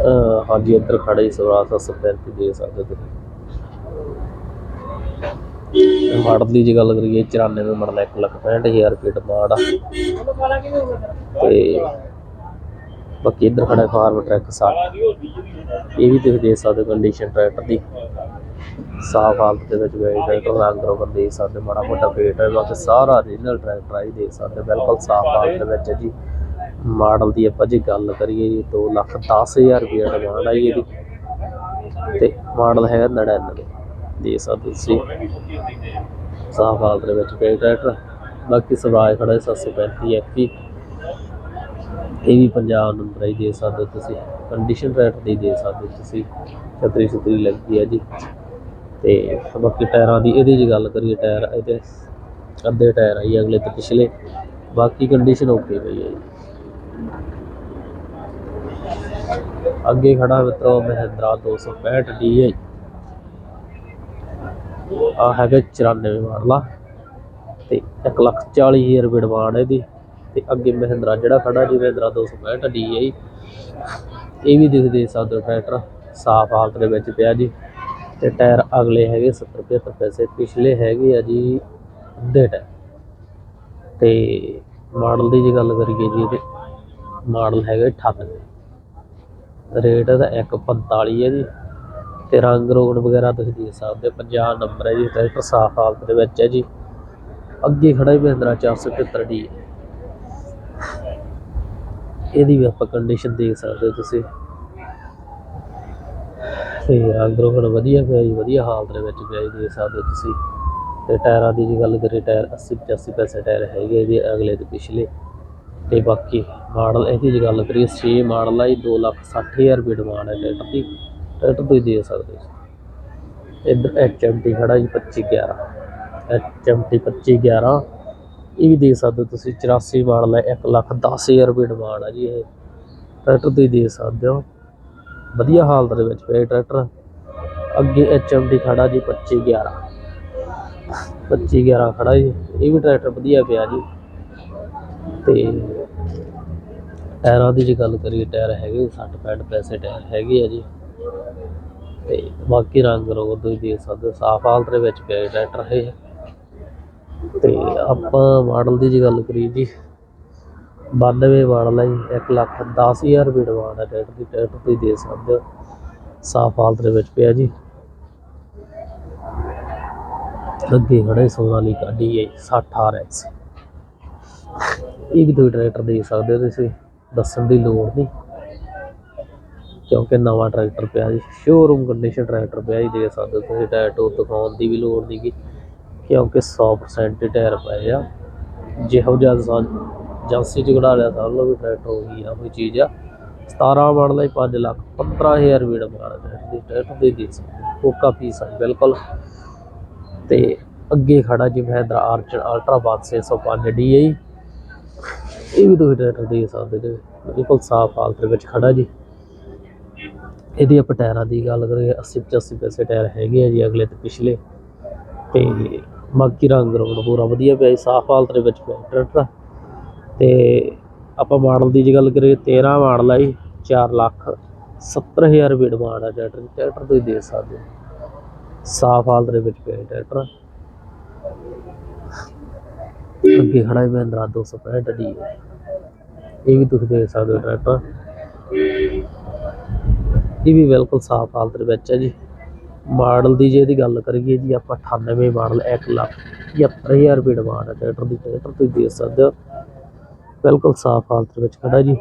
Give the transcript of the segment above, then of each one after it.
ਅਹ ਹਾਂਜੀ, ਇੱਧਰ ਖੜਾ ਹੀ ਸਵਰਾਜ 735 ਦੇ ਸਕਦੇ ਤੁਸੀਂ। ਮਾਡਲ ਦੀ ਜੇ ਗੱਲ ਕਰੀਏ 94 ਮਾਡਲ 1 ਲੱਖ 65000 ਰੁਪਏ ਡਿਮਾਂਡ ਆ ਤੇ ਬਾਕੀ ਇੱਧਰ ਖੜਾ ਫਾਰਮ ਟਰੈਕ 60 ਇਹ ਵੀ ਤੁਸੀਂ ਦੇ ਸਕਦੇ ਕੰਡੀਸ਼ਨ ਟਰੈਕਟਰ ਦੀ। ਸਾਫ਼ ਹਾਲਤ ਦੇ ਵਿੱਚ ਗਏ ਟਰੈਕਟਰ ਰੰਗ ਰੋਗਨ ਦੇ ਸਕਦੇ ਮਾੜਾ ਮੋਟਾ ਫੇਟ ਹੈ ਬਾਕੀ ਸਾਰਾ ਰੀਜਨਲ ਟਰੈਕਟਰ ਆਈ ਦੇ ਸਕਦੇ ਬਿਲਕੁਲ ਸਾਫ਼ ਹਾਲਤ ਦੇ ਵਿੱਚ ਹੈ ਜੀ। ਮਾਡਲ ਦੀ ਆਪਾਂ ਜੇ ਗੱਲ ਕਰੀਏ ਜੀ 2 ਲੱਖ 10000 ਰੁਪਏ ਡਿਮਾਂਡ ਆਈ ਇਹਦੀ ਤੇ ਮਾਡਲ ਹੈਗਾ 99 ਦੇ ਸਕਦੇ ਤੁਸੀਂ। ਸਾਫ਼ ਹਾਲਤ ਦੇ ਵਿੱਚ ਪਏ ਟਰੈਕਟਰ। ਬਾਕੀ ਸਵਰਾਜ ਖੜਾ ਹੈ 735 ਐਫਪੀ ਇਹ ਵੀ ਪੰਜਾਬ ਨੰਬਰ ਹੀ ਦੇ ਸਕਦੇ ਹੋ ਤੁਸੀਂ। ਕੰਡੀਸ਼ਨ ਟਰੈਕਟਰ ਦੀ ਦੇ ਸਕਦੇ ਤੁਸੀਂ। ਛਤਰੀ ਛਤਰੀ ਲੱਗੀ ਹੈ ਜੀ। ਤੇ ਬਾਕੀ ਟਾਇਰਾਂ ਦੀ ਇਹਦੀ ਜੇ ਗੱਲ ਕਰੀਏ, ਟਾਇਰ ਇਹਦੇ ਅੱਧੇ ਟਾਇਰ ਆਈ ਅਗਲੇ ਤੇ ਪਿਛਲੇ। ਬਾਕੀ ਕੰਡੀਸ਼ਨ ਓਕੇ ਪਈ ਹੈ ਜੀ। ਅੱਗੇ ਖੜਾ ਮਿੱਤਰੋ, ਮਹਿੰਦਰਾ 265 DI ਆ ਹੈਗਾ 94 ਮਾਡਲਾ ਤੇ 1 ਲੱਖ 40 ਹਜ਼ਾਰ ਰੁਪਏ ਡਿਮਾਂਡ ਇਹਦੀ। ਤੇ ਅੱਗੇ ਮਹਿੰਦਰਾ ਜਿਹੜਾ ਖੜਾ ਜੀ, ਮਹਿੰਦਰਾ 265 DI ਇਹ ਵੀ ਦਿਖ ਦੇ ਸਕਦੇ ਹੋ ਟਰੈਕਟਰ, ਸਾਫ਼ ਹਾਲਤ ਦੇ ਵਿੱਚ ਪਿਆ ਜੀ। ਤੇ ਟਾਇਰ ਅਗਲੇ ਹੈਗੇ 70 75 ਪੈਸੇ ਪਿਛਲੇ ਹੈਗੇ ਆ ਜੀ ਅੱਧੇ ਟਾਇਰ। ਤੇ ਮਾਡਲ ਦੀ ਜੇ ਗੱਲ ਕਰੀਏ ਜੀ ਇਹਦੇ, ਮਾਡਲ ਹੈਗਾ 98 ਰੇਟ ਇਹਦਾ 145 ਹੈ ਜੀ। ਤੇ ਰੰਗ ਰੋਗਨ ਵਗੈਰਾ ਤੁਸੀਂ ਦੇਖ ਸਕਦੇ ਹੋ 50 ਨੰਬਰ ਹੈ ਜੀ, ਟਰੈਕਟਰ ਸਾਫ਼ ਹਾਲਤ ਦੇ ਵਿੱਚ ਹੈ ਜੀ। ਅੱਗੇ ਖੜਾ ਹੀ ਮਹਿੰਦਰਾ 475 ਡੀ। ਇਹਦੀ ਵੀ ਆਪਾਂ ਕੰਡੀਸ਼ਨ ਦੇਖ ਸਕਦੇ ਹੋ ਤੁਸੀਂ। ਤੇ ਰੰਗ ਹੁਣ ਵਧੀਆ ਪਿਆ ਜੀ, ਵਧੀਆ ਹਾਲਤ ਦੇ ਵਿੱਚ ਪਿਆ ਜੀ, ਦੇਖ ਸਕਦੇ ਹੋ ਤੁਸੀਂ। ਤੇ ਟਾਇਰਾਂ ਦੀ ਜੇ ਗੱਲ ਕਰੀਏ, ਟਾਇਰ 80 85 ਪੈਸੇ ਟਾਇਰ ਹੈਗੇ ਇਹਦੇ ਅਗਲੇ ਤੇ ਪਿਛਲੇ। ਤੇ ਬਾਕੀ ਮਾਡਲ ਇਹਦੀ ਜੇ ਗੱਲ ਕਰੀਏ 6 ਮਾਡਲ ਆ ਜੀ 2 ਲੱਖ 60 ਹਜ਼ਾਰ ਰੁਪਏ ਡਿਮਾਂਡ ਹੈ ਟਰੈਕਟਰ ਦੀ। ਟਰੈਕਟਰ ਤੁਸੀਂ ਦੇ ਸਕਦੇ ਹੋ। ਇੱਧਰ HMT ਖੜਾ ਜੀ 2511 HMT 2511 ਇਹ ਵੀ ਦੇ ਸਕਦੇ ਹੋ ਤੁਸੀਂ 84 ਮਾਡਲ ਹੈ 1 ਲੱਖ 10 ਹਜ਼ਾਰ ਰੁਪਏ ਡਿਮਾਂਡ ਆ ਜੀ ਇਹ। ਟਰੈਕਟਰ ਤੁਸੀਂ ਦੇ ਸਕਦੇ ਹੋ। ਵਧੀਆ ਹਾਲਤ ਦੇ ਵਿੱਚ ਪਿਆ ਟਰੈਕਟਰ। ਅੱਗੇ HMT ਖੜਾ ਜੀ 2511 2511 ਖੜਾ ਜੀ, ਇਹ ਵੀ ਟਰੈਕਟਰ ਵਧੀਆ ਪਿਆ ਜੀ। ਤੇ ਟਾਇਰਾਂ ਦੀ ਜੇ ਗੱਲ ਕਰੀਏ, ਟਾਇਰ ਹੈਗੇ 60 65 ਪੈਸੇ ਟਾਇਰ ਹੈਗੇ ਆ ਜੀ। ਤੇ ਬਾਕੀ ਰੰਗ ਰੋਗ ਤੁਸੀਂ ਦੇਖ ਸਕਦੇ ਸਾਫ਼ ਹਾਲਤ ਦੇ ਵਿੱਚ ਪਿਆ ਟਰੈਕਟਰ ਇਹ। ਤੇ ਆਪਾਂ ਮਾਡਲ ਦੀ ਜੇ ਗੱਲ ਕਰੀਏ ਜੀ 92 ਮਾਡਲ ਹੈ ਜੀ 1 ਲੱਖ 10 ਹਜ਼ਾਰ ਰੁਪਏ ਡਿਮਾਂਡ ਹੈ ਟਰੈਕਟਰ ਦੀ ਟਰੈਕਟਰ ਤੁਸੀਂ ਦੇ ਸਕਦੇ ਹੋ। ਸਾਫ਼ ਹਾਲਤ ਦੇ ਵਿੱਚ ਪਿਆ ਜੀ। ਅੱਗੇ ਖੜੇ ਸੋਨਾਲੀਕਾ DI 60 RX ਇਹ ਵੀ ਤੁਸੀਂ ਟਰੈਕਟਰ ਦੇ ਸਕਦੇ ਹੋ ਤੁਸੀਂ, ਦੱਸਣ ਦੀ ਲੋੜ ਨਹੀਂ। ਕਿਉਂਕਿ ਨਵਾਂ ਟਰੈਕਟਰ ਪਿਆ ਜੀ ਸ਼ੋਰੂਮ ਕੰਡੀਸ਼ਨ ਟਰੈਕਟਰ ਪਿਆ ਜੀ, ਦੇ ਸਕਦੇ ਹੋ ਤੁਸੀਂ, ਟਾਇਰ ਟੋ ਦਿਖਾਉਣ ਦੀ ਵੀ ਲੋੜ ਨਹੀਂ ਗੀ। ਕਿਉਂਕਿ 100% ਟਾਇਰ ਪਏ ਆ। ਜਿਹੋ ਜਿਹਾ ਸਾਂ ਏਜੰਸੀ ਚ ਕਢਾ ਲਿਆ ਸਮਝ ਲਓ ਵੀ ਟਰੈਕਟਰ ਹੋ ਗਈ ਆ, ਕੋਈ ਚੀਜ਼ ਆ। 17 ਮਾਡਲ ਹੈ 5 ਲੱਖ 15000 ਰੁਪਏ ਦਾ ਮਾਡਲ ਹੈ ਦੀ ਟਰੈਕਟਰ ਦੇ ਦੇ ਕੋਕਾ ਪੀਸ ਹੈ ਬਿਲਕੁਲ। ਤੇ ਅੱਗੇ ਖੜਾ ਜੀ ਮਹਿੰਦਰਾ ਆਰਚਰ ਅਲਟਰਾ 605 DI ਇਹ ਵੀ ਤੁਸੀਂ ਟਰੈਕਟਰ ਦੇ ਸਕਦੇ ਜੀ ਬਿਲਕੁਲ ਸਾਫ਼ ਹਾਲਤ ਦੇ ਵਿੱਚ ਖੜਾ ਜੀ। ਇਹਦੀ ਆਪਾਂ ਟਾਇਰਾਂ ਦੀ ਗੱਲ ਕਰੀਏ 80 85 ਪੈਸੇ ਟਾਇਰ ਹੈਗੇ ਆ ਜੀ ਅਗਲੇ ਤੇ ਪਿਛਲੇ। ਤੇ ਬਾਕੀ ਰੰਗ ਰੋਡ ਪੂਰਾ ਵਧੀਆ ਪਿਆ ਜੀ, ਸਾਫ਼ ਹਾਲਤ ਦੇ ਵਿੱਚ ਪਿਆ ਟਰੈਕਟਰ। ਤੇ ਆਪਾਂ ਮਾਡਲ ਦੀ ਜੇ ਗੱਲ ਕਰੀਏ 13 ਮਾਡਲ ਆ ਜੀ, ਚਾਰ ਲੱਖ ਸੱਤਰ ਹਜ਼ਾਰ ਰੁਪਏ ਡਿਮਾਂਡ ਆ ਟਰੈਕਟਰ ਦੀ। ਟਰੈਕਟਰ ਤੁਸੀਂ ਦੇ ਸਕਦੇ ਹੋ। ਸਾਫ਼ ਹਾਲਤ ਦੇ ਵਿੱਚ ਪਿਆ ਟਰੈਕਟਰ। ਅੱਗੇ ਖੜਾ ਹੈ ਮਹਿੰਦਰਾ 265 ਡੀ। ਇਹ ਵੀ ਤੁਸੀਂ ਦੇਖ ਸਕਦੇ ਹੋ ਟਰੈਕਟਰ। ਇਹ ਵੀ ਬਿਲਕੁਲ ਸਾਫ਼ ਹਾਲਤ ਦੇ ਵਿੱਚ ਹੈ ਜੀ। ਮਾਡਲ ਦੀ ਜੇ ਇਹਦੀ ਗੱਲ ਕਰੀਏ ਜੀ, ਆਪਾਂ 98 ਮਾਡਲ 1 ਲੱਖ 75000 ਰੁਪਏ ਡਿਮਾਂਡ ਹੈ ਟਰੈਕਟਰ ਦੀ। ਟਰੈਕਟਰ ਤੁਸੀਂ ਦੇਖ ਸਕਦੇ ਹੋ। ਬਿਲਕੁਲ ਸਾਫ਼ ਹਾਲਤ ਵਿੱਚ ਖੜਾ ਜੀ।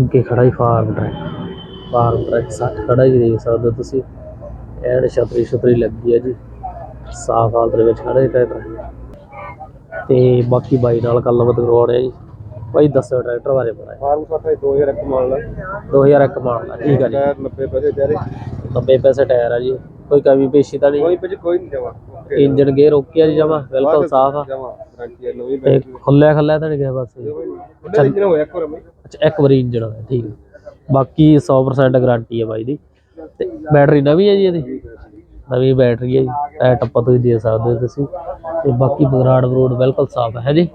ਅੱਗੇ ਖੜਾ ਹੀ ਫਾਰਮ ਟਰੈਕ। ਫਾਰਮ ਟਰੈਕ 60 ਖੜਾ ਹੀ ਦੇਖ ਸਕਦੇ ਹੋ ਤੁਸੀਂ। ਐਨ ਛਤਰੀ ਛਤਰੀ ਲੱਗੀ ਹੈ ਜੀ। ਸਾਫ਼ ਹਾਲਤ ਦੇ ਵਿੱਚ ਖੜਾ ਹੀ ਟਰੈਕਟਰ। ਤੇ ਬਾਕੀ ਬਾਈ ਨਾਲ ਗੱਲਬਾਤ ਕਰਵਾਉਣੇ ਜੀ। ਬਾਈ ਦੱਸੋ ਟਰੈਕਟਰ ਬਾਰੇ ਬੜਾ ਫਾਰਮ ਸੱਠਾ 2001 ਮਾਡਲ 2001 ਮਾਡਲ ਠੀਕ ਆ ਜੀ। ਟਾਇਰ 90 ਪੈਸੇ ਚਾਰੇ 90 ਪੈਸੇ ਟਾਇਰ ਆ ਜੀ। ਕੋਈ ਕਮੀ ਪੇਸ਼ੀ ਤਾਂ ਨਹੀਂ? ਕੋਈ ਪਿੱਛੇ ਕੋਈ ਨਹੀਂ ਜਮਾ। ਇੰਜਨ ਗੇਅਰ ਓਕੇ ਆ ਜੀ ਜਮਾ ਬਿਲਕੁਲ ਸਾਫ਼ ਆ। ਜਮਾ ਗਾਰੰਟੀ ਹੈ ਨਵੀਂ ਤੇ ਖੁੱਲਿਆ ਖੱਲਿਆ ਤਾਂ ਨਹੀਂ ਗਿਆ ਬਸ। ਉਹਦਾ ਇੰਜਨ ਹੋਇਆ ਇੱਕ ਵਾਰ ਮੈਂ ਅੱਛਾ ਇੱਕ ਵਾਰੀ ਇੰਜਨ ਹੋਇਆ ਠੀਕ। ਬਾਕੀ 100% ਗਾਰੰਟੀ ਹੈ ਬਾਈ ਦੀ। ਤੇ ਬੈਟਰੀ ਨਵੀਂ ਹੈ ਜੀ ਇਹਦੀ? ਨਵੀਂ ਬੈਟਰੀ ਹੈ ਜੀ। ਟਾਇਰ ਟੱਪਾ ਤੁਸੀਂ ਦੇ ਸਕਦੇ ਹੋ ਤੁਸੀਂ। ਤੇ ਬਾਕੀ ਬਗਰਾੜ ਰੋਡ ਬਿਲਕੁਲ ਸਾਫ਼ ਹੈ ਜੀ?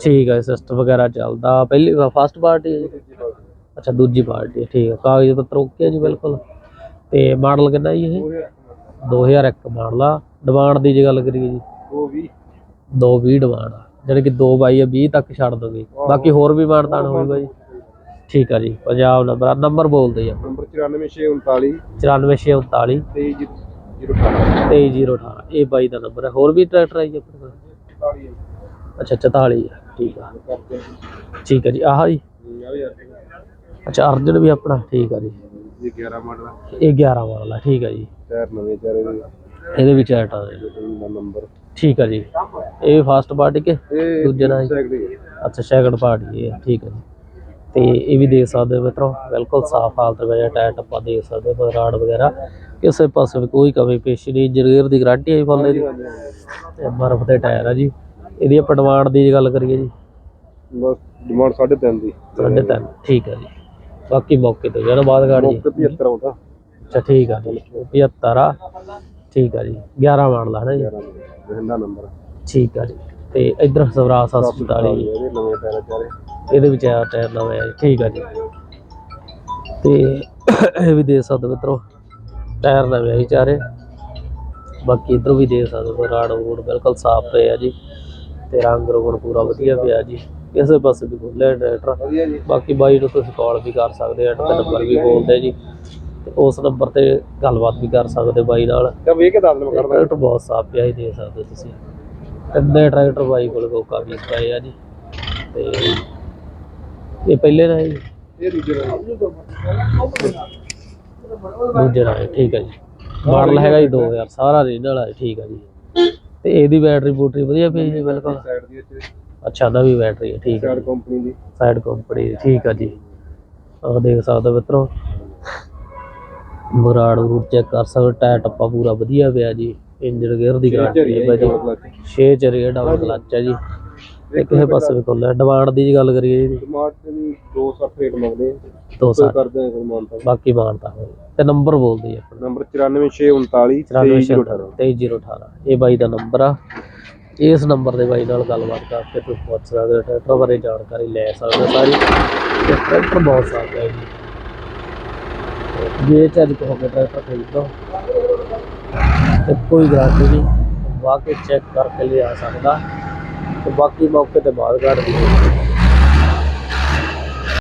ਠੀਕ ਹੈ ਸਿਸਟਮ ਵਗੈਰਾ ਚੱਲਦਾ। ਪਹਿਲੀ ਫਸਟ ਪਾਰਟੀ ਹੈ ਜੀ? ਅੱਛਾ ਦੂਜੀ ਪਾਰਟੀ ਠੀਕ ਹੈ ਕਾਗਜ਼ ਪੱਤਰ ਓਕੇ ਜੀ ਬਿਲਕੁਲ। ਤੇ ਮਾਡਲ ਕਿੰਨਾ ਜੀ ਇਹ? 2001 ਮਾਡਲ ਆ। ਡਿਮਾਂਡ ਦੀ ਜੇ ਗੱਲ ਕਰੀਏ ਜੀ। ਉਹ ਵੀ 220 ਡਿਮਾਂਡ ਆ। ਜਿਹੜੀ ਕਿ 2 ਬਾਈ ਆ 20 ਤੱਕ ਛੱਡ ਦੋਗੇ। ਬਾਕੀ ਹੋਰ ਵੀ ਮਾਨਤਾਨ ਹੋਊਗਾ ਜੀ। ਠੀਕ ਆ ਜੀ ਪੰਜਾਬ ਨੰਬਰ ਆ। ਨੰਬਰ ਬੋਲਦੇ ਆ। ਨੰਬਰ 94639 94639 2308 23018 ਇਹ ਬਾਈ ਦਾ ਨੰਬਰ ਹੈ ਹੋਰ ਵੀ ਟਰੈਕਟਰ ਆਈ ਆਪਣੇ ਕੋਲ? ਅੱਛਾ 44 ਆ। ਠੀਕ ਆ। ਠੀਕ ਆ ਜੀ। ਆਹ ਜੀ। ਆ ਅੱਛਾ ਅਰਜਨ ਵੀ ਆਪਣਾ। ਠੀਕ ਆ ਜੀ। ਇਹ 11 ਮਾਡਲ ਇਹ 11 ਮਾਡਲ ਆ ਠੀਕ ਆ ਜੀ। ਟਾਇਰ ਨਵੇਂ ਚਾਰੇ ਦੇ। ਇਹਦੇ ਵਿੱਚ ਐਟ ਆ ਜੀ ਦਾ ਨੰਬਰ। ਠੀਕ ਆ ਜੀ। ਇਹ ਫਾਸਟ ਪਾਰਟੀ ਕੇ? ਇਹ ਦੂਜੇ ਨਾਲ ਜੀ? ਹੀ ਹੈ ਅੱਛਾ ਸੈਕੰਡ ਪਾਰਟੀ ਆ, ਠੀਕ ਹੈ ਜੀ। ਤੇ ਇਹ ਵੀ ਦੇਖ ਸਕਦੇ ਹੋ ਮਿੱਤਰੋ ਬਿਲਕੁਲ ਸਾਫ਼ ਹਾਲਤ ਵਿੱਚ ਹੈ, ਟਾਇਰ ਟੱਪਾ ਦੇਖ ਸਕਦੇ ਹੋ ਰਾਡ ਵਗੈਰਾ। ਕਿਸੇ ਪਾਸੇ ਵੀ ਕੋਈ ਕਮੀ ਪੇਸ਼ੀ ਨਹੀਂ ਇੰਜੀਨੀਅਰ ਦੀ ਗਾਰੰਟੀ ਹੈ ਫੁੱਲ ਦੀ ਤੇ ਬਰਫ ਦੇ ਟਾਇਰ ਆ ਜੀ। ਇਹਦੀ ਆਪਾਂ ਡਿਮਾਂਡ ਦੀ ਜੇ ਗੱਲ ਕਰੀਏ ਜੀ। ਬਸ ਡਿਮਾਂਡ 3.5 ਦੀ। ਸਾਢੇ ਤਿੰਨ ਠੀਕ ਹੈ ਜੀ। ਬਾਕੀ ਮੌਕੇ ਤੇ ਜਿਹੜਾ ਬਾਅਦ ਗਾੜੀ ਜੀ ਮੌਕੇ 75 ਆਉਂਦਾ। ਅੱਛਾ ਠੀਕ ਆ ਜੀ। 75 ਆ। ਠੀਕ ਆ ਜੀ। 11 ਮਾਡਲ ਹੈ ਨਾ ਜੀ। ਰਹਿੰਦਾ ਨੰਬਰ ਠੀਕ ਆ ਜੀ। ਤੇ ਇਧਰ ਸਵਰਾਜ 744 ਜੀ। ਇਹਦੇ ਨਵੇਂ ਟਾਇਰ ਚਾਰੇ। ਇਹਦੇ ਵਿੱਚ ਆ ਟਾਇਰ ਨਵੇਂ ਆ ਜੀ। ਠੀਕ ਆ ਜੀ। ਤੇ ਇਹ ਵੀ ਦੇ ਸਕਦੇ ਹੋ ਮਿੱਤਰੋ। ਟਾਇਰ ਨਵੇਂ ਆ ਜੀ ਚਾਰੇ। ਬਾਕੀ ਇਧਰ ਵੀ ਦੇ ਸਕਦੇ ਹੋ। ਰਾੜ ਰੋਡ ਬਿਲਕੁਲ ਸਾਫ਼ ਪਏ ਆ ਜੀ। ਤੇ ਰੰਗ ਰੋਗਣ ਪੂਰਾ ਵਧੀਆ ਪਿਆ ਜੀ। ਕਿਸੇ ਪਾਸੇ ਵੀ ਖੁੱਲੇ ਟਰੈਕਟਰ। ਵਧੀਆ ਜੀ। ਬਾਕੀ ਬਾਈ ਨੂੰ ਤੁਸੀਂ ਕਾਲ ਵੀ ਕਰ ਸਕਦੇ ਆ ਤੇ ਨੰਬਰ ਵੀ ਬੋਲਦੇ ਜੀ। ਤੇ ਉਸ ਨੰਬਰ ਤੇ ਗੱਲਬਾਤ ਵੀ ਕਰ ਸਕਦੇ ਬਾਈ ਨਾਲ। ਤਾਂ ਵੇਖ ਕੇ ਦੱਸ ਦੇ ਮੈਂ ਕਰਦਾ ਟਰੈਕਟਰ ਬਹੁਤ ਸਾਫ਼ ਪਿਆ ਹੀ ਦੇ ਸਕਦੇ ਤੁਸੀਂ। ਤਿੰਨੇ ਟਰੈਕਟਰ ਬਾਈ ਕੋਲ ਕੋਕਾ ਵੀ ਪਏ ਆ ਜੀ। ਤੇ ਇਹ ਪਹਿਲੇ ਦਾ ਹੈ ਜੀ। ਇਹ ਦੂਜੇ ਦਾ ਦੂਜੇ ਦਾ ਹੈ ਠੀਕ ਹੈ ਜੀ। ਮਾਡਲ ਹੈਗਾ ਜੀ 2000 ਸਾਰਾ ਰੀਜਨਲ ਹੈ ਠੀਕ ਹੈ ਜੀ। ਤੇ ਇਹਦੀ ਬੈਟਰੀ ਬੂਟਰੀ ਵਧੀਆ ਪਈ ਜੀ ਬਿਲਕੁਲ। ਸਾਈਡ ਦੀ ਅੱਛਾ ਨਵੀਂ ਬੈਟਰੀ ਹੈ ਠੀਕ ਹੈ ਸਾਈਡ ਕੰਪਨੀ ਦੀ। ਸਾਈਡ ਕੰਪਨੀ ਦੀ ਠੀਕ ਹੈ ਜੀ। ਆਹ ਦੇਖ ਸਕਦੇ ਮਿੱਤਰੋ। ਮੁਰਾੜ ਰੂਟ ਚੈੱਕ ਕਰ ਸਕਦੇ ਟਾਇਰ ਟੱਪਾ ਪੂਰਾ ਵਧੀਆ ਪਿਆ ਜੀ। ਇੰਜਨ ਗੇਅਰ ਦੀ ਗਾਰੰਟੀ ਹੈ ਭਾਜੀ। ਛੇ ਚਰੇ ਡਬਲ ਕਲਚ ਹੈ ਜੀ। ਤੇ ਕਿਸੇ ਪਾਸੇ ਵੀ ਖੁੱਲ੍ਹਾ ਡਿਮਾਂਡ ਦੀ ਜੇ ਗੱਲ ਕਰੀਏ ਜੀ। ਟਮਾਟਰ ਦੀ 260 ਰੇਟ ਮੰਗਦੇ ਆ। 260 ਕੋਈ ਕਰਦੇ ਆ ਕੋਈ ਮਾਨਤਾ ਬਾਕੀ ਮਾਨਤਾ ਹੋਏ ਤੇ ਨੰਬਰ ਬੋਲਦੇ ਜੀ ਆਪਣਾ। ਨੰਬਰ 94639 2308 23018 ਇਹ ਬਾਈ ਦਾ ਨੰਬਰ ਆ। ਇਸ ਨੰਬਰ ਦੇ ਬਾਈ ਨਾਲ ਗੱਲਬਾਤ ਕਰਕੇ ਤੁਸੀਂ ਪੁੱਛ ਸਕਦੇ ਹੋ, ਟਰੈਕਟਰ ਬਾਰੇ ਜਾਣਕਾਰੀ ਲੈ ਸਕਦੇ ਹੋ ਸਾਰੀ। ਤੇ ਟਰੈਕਟਰ ਬਹੁਤ ਸਾਫ਼ ਹੈ ਜੀ। ਜੇ ਚੱਜ ਕਹੋਗੇ ਕੇ ਟਰੈਕਟਰ ਖਰੀਦੋ ਤੇ ਕੋਈ ਗਾਰੰਟੀ ਨਹੀਂ, ਵਾਕਈ ਚੈੱਕ ਕਰਕੇ ਲਿਆ ਸਕਦਾ। ਤੇ ਬਾਕੀ ਮੌਕੇ ਤੇ ਬਾਅਦ ਕੱਢ ਦਿਓ